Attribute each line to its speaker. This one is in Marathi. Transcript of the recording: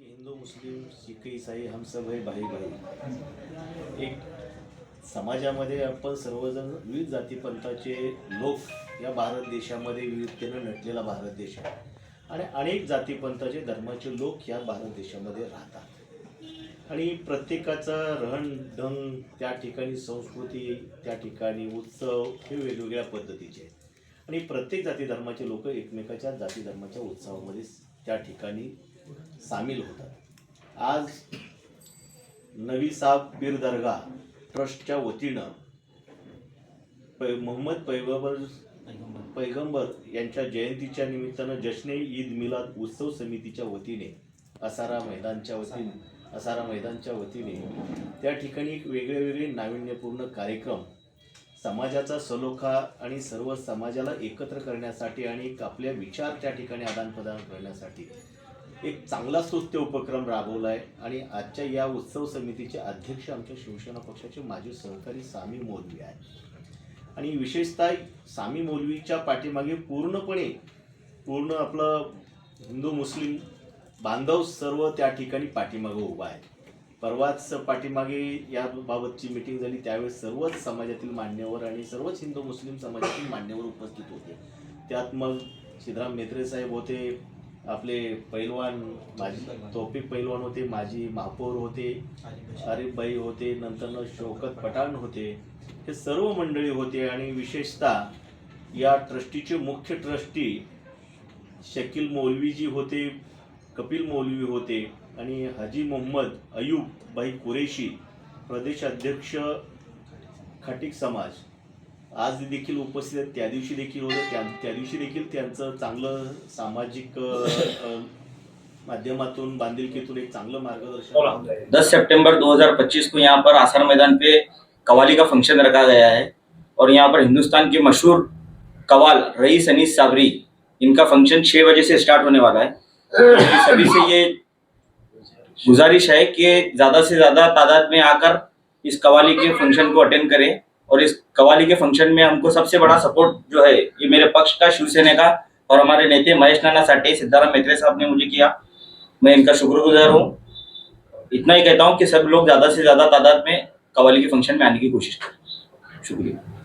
Speaker 1: हिंदू मुस्लिम सिख ईसाई हम सब है भाई भाई एक समाजामध्ये आपण सर्वजण विविध जातीपंथाचे लोक या भारत देशामध्ये विविधतेनं नटलेला भारत देश आहे. आणि अनेक जातीपंथाचे धर्माचे लोक या भारत देशामध्ये राहतात. आणि प्रत्येकाचं रहनढंग त्या ठिकाणी संस्कृती त्या ठिकाणी उत्सव हे वेगवेगळ्या पद्धतीचे आहेत. आणि प्रत्येक जाती धर्माचे लोक एकमेकाच्या जाती धर्माच्या उत्सवामध्ये त्या ठिकाणी सामील होतात. आज नवी साब पीर दर्गा ट्रस्टच्या वतीनं पै मोहम्मद पैगंबर पैगंबर यांच्या जयंतीच्या निमित्तानं जश्ने ईद मिलाद उत्सव समितीच्या वतीने असारा मैदानच्या वतीने असारा मैदानच्या वतीने त्या ठिकाणी एक वेगळे वेगळे नाविन्यपूर्ण कार्यक्रम समाजाचा सलोखा आणि सर्व समाजाला एकत्र करण्यासाठी आणि एक आपल्या विचार त्या ठिकाणी आदानप्रदान करण्यासाठी एक चांगला स्तुत्य उपक्रम राबवला आहे आणि आजच्या या उत्सव समितीचे अध्यक्ष आमच्या शिवसेना पक्षाचे माजी सहकारी सामी मौलवी आहे आणि विशेषतः सामी मौलवीच्या पाठीमागे पूर्णपणे पूर्ण आपलं हिंदू मुस्लिम बांधव सर्व त्या ठिकाणी पाठीमागे उभा आहे परवाच पाठीमागे याबाबतची मिटिंग झाली त्यावेळेस सर्वच समाजातील मान्यवर आणि सर्वच हिंदू मुस्लिम समाजातील मान्यवर उपस्थित होते. त्यात मग सिद्धराम मेत्रे साहेब होते आपले पैलवान माझी तोफिक पैलवान होते माजी महापौर होते आरिफबाई होते नंतर शौकत पठाण होते हे सर्व मंडळी होते आणि विशेषतः या ट्रस्टीचे मुख्य ट्रस्टी शकील मौलवीजी होते कपिल मौलवी होते आणि हाजी मोहम्मद अयूब भाई कुरेशी प्रदेश अध्यक्ष खाटिक समाज. आज देखील उपस्थित आहेत. त्या दिवशी देखील होते. त्या त्या दिवशी देखील त्यांचं चांगलं सामाजिक माध्यमातून बांधिलकीतून एक चांगलं मार्गदर्शन
Speaker 2: 10 सितंबर 2025 को यहाँ पर आसार मैदान पे कवाली का फंक्शन रखा गया है और यहाँ पर हिंदुस्तान के मशहूर कवाल रईस अनीस साबरी इनका फंक्शन छह बजे से स्टार्ट होने वाला है। सभी से ये गुजारिश है कि ज्यादा से ज्यादा तादाद में आकर इस कवाली के फंक्शन को अटेंड करें। और इस कवाली के फ़ंक्शन में हमको सबसे बड़ा सपोर्ट जो है, ये मेरे पक्ष का, शिवसेना का और हमारे नेता महेश नाना साठे, सिद्धाराम मेत्रे साहब ने मुझे किया। मैं इनका शुक्रगुजार हूँ। इतना ही कहता हूँ कि सब लोग ज़्यादा से ज़्यादा तादाद में कवाली के फ़ंक्शन में आने की कोशिश करें। शुक्रिया।